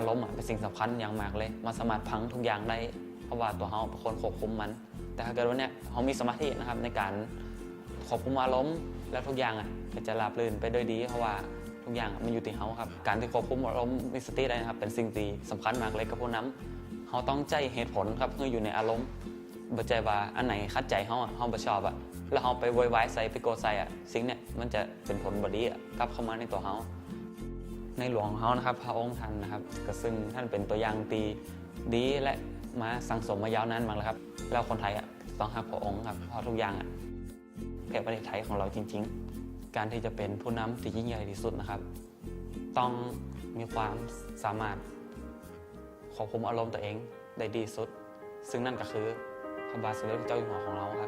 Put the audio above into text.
ารมณ์เป็นสิ่งสำคัญอย่างมากเลย มันสามารถพังทุกอย่างได้ เพราะว่าตัวเขาเป็นคนควบคุมมัน แต่ถ้าเกิดว่าเนี่ยเขามีสมาธินะครับในการควบคุมอารมณ์และทุกอย่างอะก็จะราบรื่นไปด้วยดี เพราะว่าทุกอย่างมันอยู่ที่เขาครับ การที่ควบคุมอารมณ์มีสติได้นะครับ เป็นสิ่งที่สำคัญมากเลยกับผู้นำเขาต้องใจเหตุผลครับเพื่ออยู่ในอารมณ์บใจว่าอันไหนคัดใจเขาอะเขาบ่ชอบอะแล้วเขาไปโวยวายใส่ไปโกใส่อะสิ่งเนี่ยมันจะเป็นผลบดีอะกลับเข้ามาในตัวเขา ในหลวงของเขานะครับ พระองค์ท่านนะครับก็ซึ่งท่านเป็นตัวอย่างตีดีและมาสังสมมายาวนานมากแล้วครับ เราคนไทยอะต้องหักพระองค์ครับเพราะทุกอย่างอะแก่ประเทศไทยของเราจริง ๆ การที่จะเป็นผู้นำที่ยิ่งใหญ่ที่สุดนะครับ ต้องมีความสามารถควบคุมอารมณ์ตัวเองได้ดีสุด ซึ่งนั่นก็คือพระบาทสมเด็จพระเจ้าอยู่หัวของเราครับ